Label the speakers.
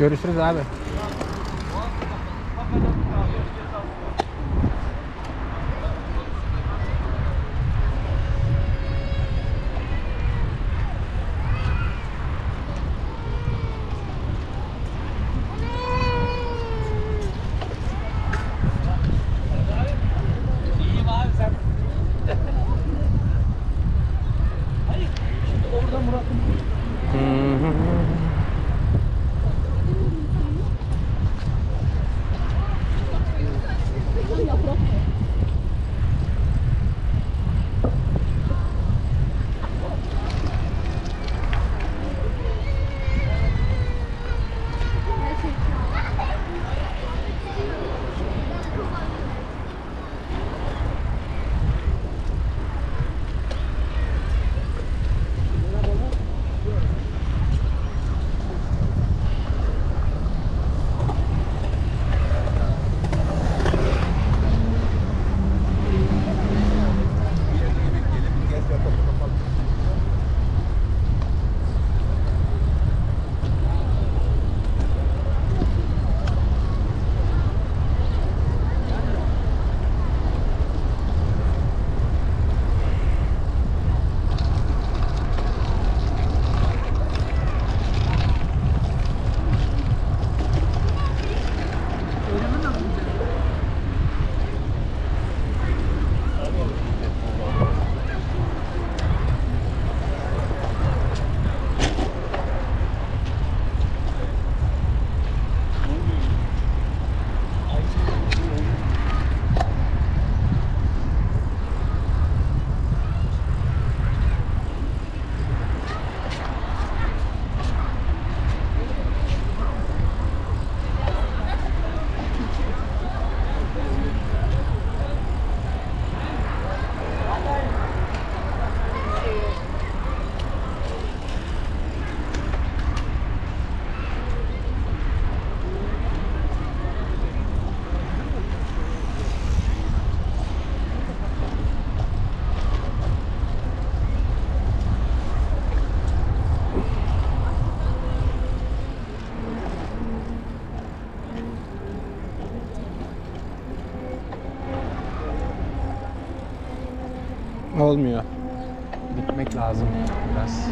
Speaker 1: Görüşürüz abi. Olmuyor. Gitmek lazım biraz.